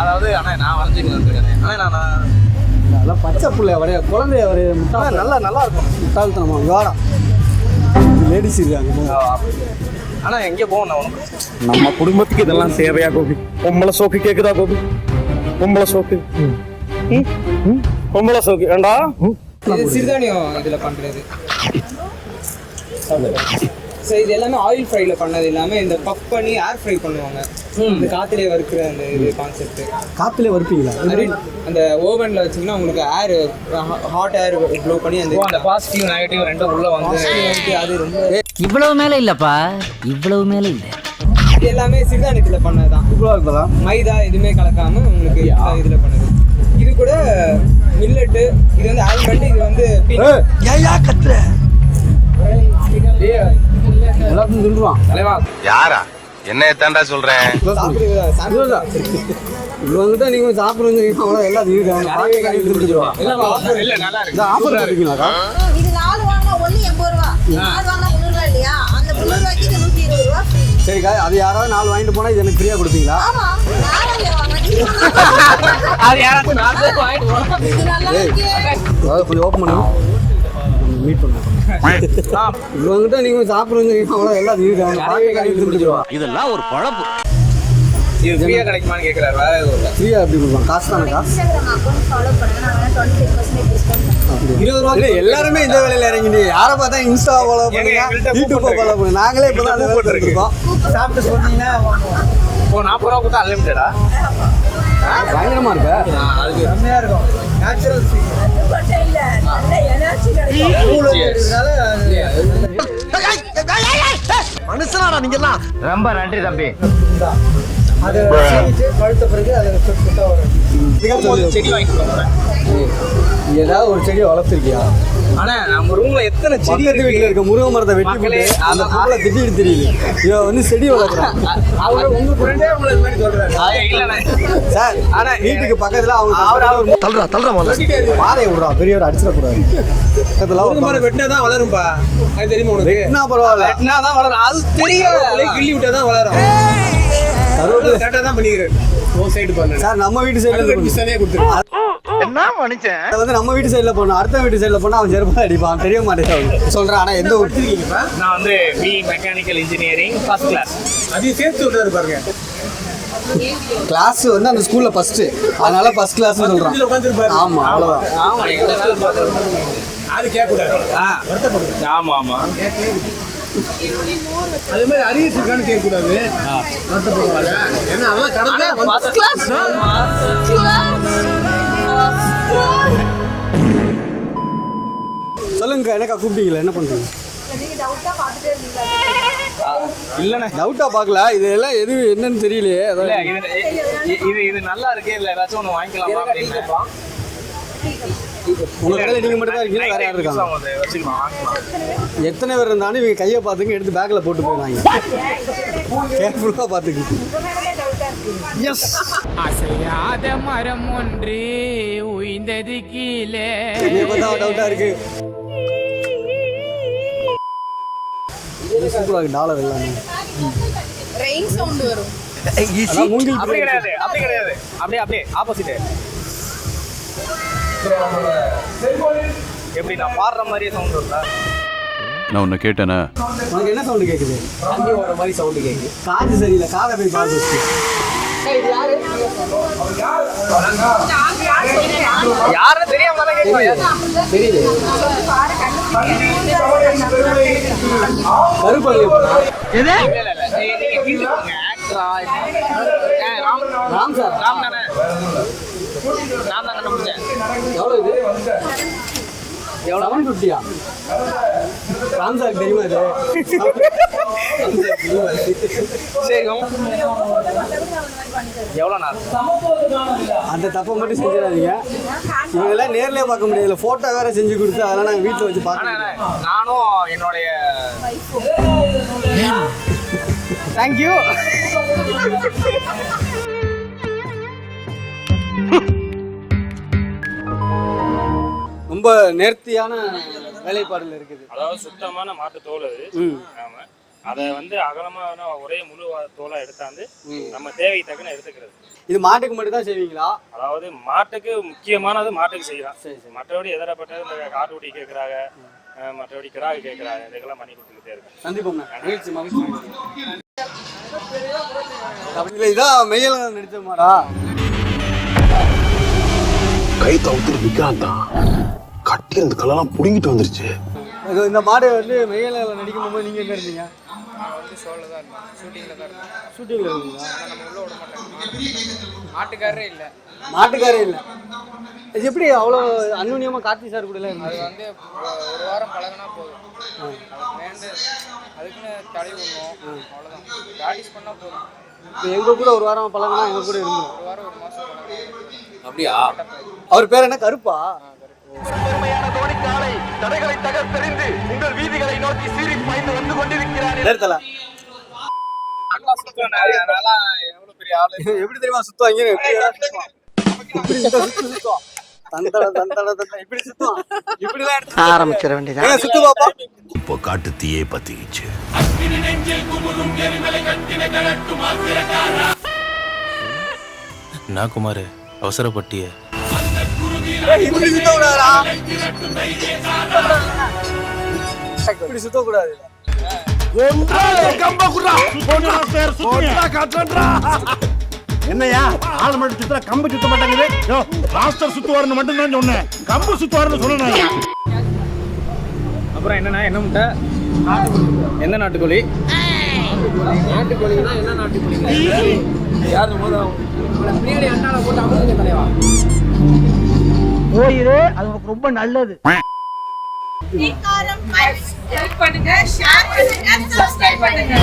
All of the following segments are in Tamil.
அதாவது அண்ணா நான் வரைஞ்சிக்கலாம் இருக்கேன் அண்ணா நான் நல்லா பச்சை புள்ளைய வரைய குழந்தைய வரைய முட்டா அண்ணா, நல்லா நல்லா இருக்கும். முட்டாள்தனமா வாடா லேடிஸ் இருக்காங்க அண்ணா எங்கே போகணும் உனக்கு? நம்ம குடும்பத்துக்கு இதெல்லாம் தேவையா கோபி? பொம்பளை சோக்கு கேக்குதா கோபி? பொம்பளை சோக்கு? பொம்பளை சோக்கு. ஏண்டா? இது சிறுதானியம் இதுல பண்றது. ஸோ இது எல்லாமே ஆயில் ஃப்ரைல பண்ணது இல்லாம இந்த பண்ணி ஏர் ஃப்ரை பண்ணுவாங்க. இந்த காத்திலே வறுக்கிற அந்த இது கான்செப்ட் காத்துலயே வறுப்பீங்களா? அந்த ஓவன்ல வச்சீங்கன்னா உங்களுக்கு ஏர் ஹாட் ஏர் ப்ளோ பண்ணி அந்த அந்த பாசிட்டிவ் நெகட்டிவ் ரெண்டும் உள்ள வந்து அது ரொம்ப இவ்வளவு மேல இல்லப்பா. இவ்வளவு மேல இல்ல. இது எல்லாமே சிறுதானியத்துல பண்ணதுதான். சூப்பராக இருக்குதா? மைதா எதுவுமே கலக்காம உங்களுக்கு இதுல பண்ணுது. இது கூட மில்லட்டு இது வந்து ஆல்மண்ட் இது வந்து peanut. எல்லாத்தையும் தின்றுவான் தலைவா. யாரா? என்னைய தாண்டா சொல்றேன்? வந்துட்டா நீங்கள் சாப்பிடுறது அவ்வளோ எல்லாத்தையும் இருக்கு. பாக்கெட் கடையில் தின்றுடுவான் இல்ல நல்லா இருக்கு. இந்த ஆஃபர் இருக்கீங்களாக்கா இது நாலு வாங்கினா ஒண்ணு எண்பது ரூபா. நாலு வாங்கினா முந்நூறு ரூபா இல்லையா? அந்த முந்நூறு ரூபாய்க்கு இது நூத்தி இருபது ரூபா free. சரிக்கா அது யாராவது நாலு வாங்கிட்டு போனால் இது எனக்கு ஃப்ரீயாக கொடுப்பீங்களா? கொஞ்சம் ஓப்பன் பண்ணுங்க. மீட் பண்ணுவோம் இவ்வளோ வந்துட்டா நீங்கள் சாப்பிடுறது அவ்வளோ கடையில் தின்றுடுவான் இதெல்லாம் ஒரு பழப்பு. இது ஃப்ரீயா கிடைக்குமான்னு கேக்குறாரு வேற எதுவும் இல்ல. ஃப்ரீயாக எப்படி கொடுப்பாங்க? காசு நாங்க டிஸ்கவுண்ட் பண்ணுவோம் இருபது ரூபா எல்லாருமே இந்த வேலையில இறங்கிட்டு யாரை பார்த்தா இன்ஸ்டா ஃபாலோ பண்ணுங்க. யூடியூப் ஃபாலோ பண்ணுங்க. நாங்களே இப்போ தான் அந்த வேலை கூப்பிட்டு இருக்கோம் சாப்பிட்டு சொன்னீங்கன்னா இப்போ நாற்பது ரூபா கொடுத்தா அன்லிமிட்டடா பயங்கரமா இருக்கா. அதுக்கு செம்மையா இருக்கும். நேச்சுரல் இல்ல நல்ல ரொம்ப நன்றி தம்பி. அதை சேமிச்சு பிறகு அதை வரும் செடி வாங்கிட்டு ஏதாவது ஒரு செடியை வளர்த்துருக்கியா? ஆனா நம்ம ரூம்ல எத்தனை செடி வீட்டுல இருக்க? முருங்கை மரத்தை வெட்டி போட்டு அந்த பூல திட்டிட்டு தெரியுது. இவன் வந்து செடி வளர்க்குறான் அவங்க உங்க ஃப்ரெண்டே உங்களை மாதிரி சொல்றாரு. இல்லண்ணே சார் ஆனா வீட்டுக்கு பக்கத்துல அவங்க தள்ளுறா தள்ளுறா முதல்ல. பாதையை விடுறா பெரியவர் அடிச்சிடக்கூடாது. பக்கத்துல ஒரு மரம் வெட்டினா தான் வளரும்பா? அது தெரியுமா உனக்கு? என்ன பரவாயில்ல. தான் வளரும். அது தெரியும் கிள்ளி விட்டா தான் வளரும். கரெக்டாக தான் பண்ணிக்கிறேன் ஓ சைடு பண்ணு சார் நம்ம வீட்டு சைடுல இருந்து சரியாக கொடுத்துரு. என்ன மனுஷன்? அது வந்து நம்ம வீட்டு சைடுல போனோம். அடுத்த வீட்டு சைடுல போனா அவன் செருப்பா அடிப்பான். தெரிய மாட்டேன் சொல்றான் ஆனா எந்த ஊர்? நான் வந்து B mechanical engineering first class அதையும் சேர்த்து விட்டாரு பாருங்க. கிளாஸ் வந்து அந்த ஸ்கூல்ல ஃபர்ஸ்ட் அதனால ஃபர்ஸ்ட் கிளாஸ் சொல்றான். ஆமா அவ்வளவுதான். ஆமா அது கேட்கக்கூடாது. ஆ. ஆமா ஆமா. அதே மாதிரி அரியஸ் இருக்கான்னு கேட்கக்கூடாது. வருத்தப்படுவாங்க ஏன்னா அதெல்லாம் கடந்தா சொல்லுங்க எனக்கா கூப்பிட்டீங்களா? என்ன பண்றீங்க? நீங்க டவுட்டா பார்த்துட்டே இருந்தீங்களா இல்லண்ணே. டவுட்டா பார்க்கல. இது எல்லாம் எது என்னன்னு தெரியலையே. இது இது இது நல்லா இருக்கே இல்ல ஏதாச்சும் ஒண்ணு வாங்கிக்கலாமா அப்படின்னு. உங்க கடையில நீங்க மட்டும் தான் இருக்கீங்க வேற யாரும் இருக்காங்க? எத்தனை பேர் இருந்தாலும் இவங்க கையை பார்த்துங்க எடுத்து பேக்ல போட்டு போயிடுவாங்க. கேர்ஃபுல்லா பார்த்துக்கு அசையாத மரம் ஒன்று உய்ந்தது கீழே. என்னைய பார்த்தா டவுட்டா இருக்கு. டாலர் எல்லாமே. ரெயின் சவுண்ட் வரும். அதான் மூங்கில் அப்படி கிடையாது அப்படி கிடையாது. அப்படியே அப்படியே ஆப்போசிட் எப்படி நான் பாடுற மாதிரியே சவுண்ட் வருதா? நான் உன்னை கேட்டேனா? உனக்கு என்ன சவுண்ட் கேக்குது? தண்ணி ஓடுற மாதிரி சவுண்டு கேட்குது காது சரியில்லை காதை போய் காது வச்சு யாரும் தெரியாம தானே ராம். ராம் சார். ராம் தானே? நான் தான் கண்டுபிடிச்சேன். எவ்வளோ இது? எவ்வளோ செவன் ஃபிஃப்டியா ராம் சார் தெரியுமா இது? சரி எவ்வளோ நாள்? அந்த தப்பை மட்டும் செஞ்சிடாதீங்க. இவங்கெல்லாம் நேர்லயே பார்க்க முடியாது. ஃபோட்டோ வேற செஞ்சு கொடுத்து அதெல்லாம் நாங்கள் வீட்டில் வச்சு பார்க்கணும் நானும் என்னுடைய தேங்க்யூ ரொம்ப நேர்த்தியான வேலைப்பாடுல இருக்குது. அதாவது சுத்தமான மாட்டு தோல் அது. ஆமா. அதை வந்து அகலமான ஒரே முழு தோலா எடுத்தாந்து நம்ம தேவைக்கு தக்கன எடுத்துக்கிறது. இது மாட்டுக்கு மட்டும் தான் செய்வீங்களா? அதாவது மாட்டுக்கு முக்கியமானது மாட்டுக்கு செய்யலாம். சரி சரி. மற்றபடி எதிரப்பட்டது இந்த காட்டுக்குடி கேட்குறாங்க மற்றபடி கிராகு கேட்குறாங்க இதுக்கெல்லாம் பண்ணி கொடுத்துக்கிட்டே இருக்கு சந்திப்போம்ண்ணா மகிழ்ச்சி மகிழ்ச்சி இதான் மெய்யல நடிச்ச மாடா. கை தவுத்து விக்ராந்த் தான் கட்டி இருந்த கல்லெல்லாம் புடுங்கிட்டு வந்துருச்சு. இந்த மாடு வந்து மெய்யல நடிக்கும் போது நீங்க எங்க இருந்தீங்க? நான் வந்து ஷோவில் தான் இருந்தேன் ஷூட்டிங்கில் தான் இருந்தேன் ஷூட்டிங்ல இருந்தீங்களா ஆனால் நம்ம உள்ள விட மாட்டாங்க மாட்டுக்காரரே இல்லை. மாட்டுக்காரே இல்லை. இது எப்படி அவ்வளோ அன்னுனியமா கார்த்தி சார் கூட எல்லாம் அது வந்து ஒரு வாரம் பழகுனா போதும். அதுக்குன்னு தடவி விடணும். அவ்வளோதான் ப்ராக்டிஸ் பண்ணால் போதும். இப்போ எங்க கூட ஒரு வாரம் பழகினா எங்க கூட இருந்தோம் ஒரு வாரம் ஒரு மாதம் அப்படியா? அவர் பேர் என்ன? கருப்பா. தடைகளை தகர்த்தெறிந்து உங்கள் வீதிகளை நோக்கி சீறி பாய்ந்து வந்து கொண்டிருக்கிறார் எப்படி தெரியுமா சுத்துவாங்க? ஆரம்பிச்சிட வேண்டியதான் காட்டு தீயே பத்திக்கிச்சு. நான் குமார் அவசரப்பட்டிய. இப்படி சுத்த கூடாதா இப்படி சுத்த கூடாது என்னையா? ஆள் மட்டும் சுத்தல கம்பு சுத்த மாட்டாங்குது. யோ மாஸ்டர் சுத்துவாருன்னு மட்டும் தான் சொன்னேன். கம்பு சுத்துவாருன்னு சொல்லணும் அப்புறம் என்னன்னா என்ன முட்டை? எந்த நாட்டுக்கோழி? நாட்டுக்கோழினா என்ன நாட்டுக்கோழி? யாரு அமுதுங்க தலைவா. போயிரு அது உனக்கு ரொம்ப நல்லது. காரம் லைக் பண்ணுங்க ஷேர் பண்ணுங்க சப்ஸ்கிரைப் பண்ணுங்க.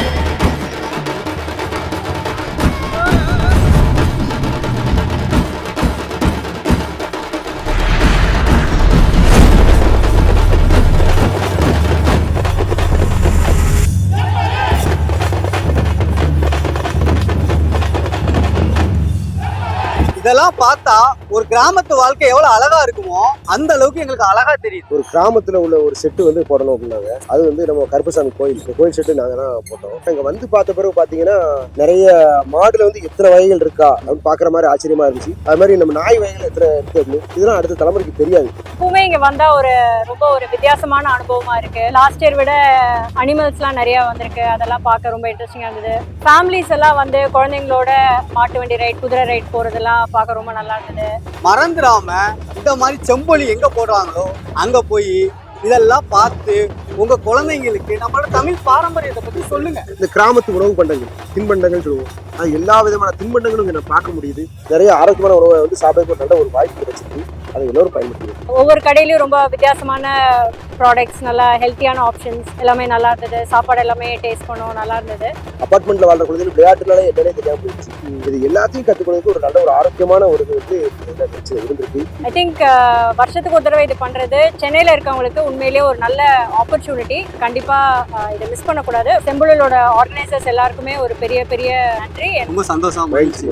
இதெல்லாம் பார்த்தா ஒரு கிராமத்து வாழ்க்கை எவ்வளவு அழகா இருக்குமோ அந்த அளவுக்கு எங்களுக்கு அழகா தெரியுது. ஒரு கிராமத்துல உள்ள ஒரு செட்டு வந்து போடணும் அப்படின்னாங்க. அது வந்து நம்ம கருப்பசாமி கோயில். கோயில் செட்டு நாங்க தான் போட்டோம். அங்க வந்து பார்த்த பிறகு பாத்தீங்கன்னா நிறைய மாடுல வந்து எத்தனை வகைகள் இருக்கா அப்படின்னு பாக்குற மாதிரி ஆச்சரியமா இருந்துச்சு. அது மாதிரி நம்ம நாய் வகைகள் எத்தனை இருக்கு அப்படின்னு இதெல்லாம் அடுத்த தலைமுறைக்கு தெரியாது. எப்பவுமே இங்க வந்தா ஒரு ரொம்ப ஒரு வித்தியாசமான அனுபவமா இருக்கு. லாஸ்ட் இயர் விட அனிமல்ஸ்லாம் நிறைய வந்திருக்கு. அதெல்லாம் பார்க்க ரொம்ப இன்ட்ரெஸ்டிங்கா இருந்தது. ஃபேமிலிஸ் எல்லாம் வந்து குழந்தைங்களோட மாட்டு வண்டி ரைட் குதிரை ரைட் போறதெல்லாம் பார்க்க ரொம்ப நல்லா இருந்தது. மறந்துடாம இந்த மாதிரி செம்பொலி எங்க போடுறாங்களோ அங்க போய் இதெல்லாம் பார்த்து உங்க குழந்தைங்களுக்கு நம்மளோட தமிழ் பாரம்பரியத்தை பத்தி சொல்லுங்க. இந்த கிராமத்து உணவு பண்டங்கள் தின்பண்டங்கள் சொல்லுவோம். அது எல்லா விதமான தின்பண்டங்களும் இங்க பார்க்க முடியுது. நிறைய ஆரோக்கியமான உணவை வந்து சாப்பிடக்கூடிய நல்ல ஒரு வாய்ப்பு கிடைச்சிருக்கு. அதை எல்லோரும் பயன்படுத்துவோம் ஒவ்வொரு கடையிலயும் ரொம்ப வித்தியாசமான ப்ராடக்ட்ஸ் நல்லா ஹெல்த்தியான ஆப்ஷன்ஸ் எல்லாமே நல்லா இருந்தது. சாப்பாடு எல்லாமே டேஸ்ட் பண்ணோம் நல்லா இருந்தது. அபார்ட்மெண்ட்ல வாழ்ற குழந்தைகள் விளையாட்டுனால என்னன்னே தெரியாம போயிடுச்சு. இது எல்லாத்தையும் கத்துக்கிறதுக்கு ஒரு நல்ல ஒரு ஆரோக்கியமான ஒரு இது வந்து இருந்திருக்கு. ஐ திங்க் வருஷத்துக்கு ஒரு தடவை இது பண்றது சென்னையில இருக்கவங்களுக்கு உண்மையிலேயே ஒரு நல்ல ஆப்பர்ச்சுனிட்டி கண்டிப்பா uh, இதை மிஸ் பண்ணக்கூடாது. செம்புழலோட ஆர்கனைசர்ஸ் எல்லாருக்குமே ஒரு பெரிய பெரிய நன்றி. ரொம்ப சந்தோஷம் மகிழ்ச்சி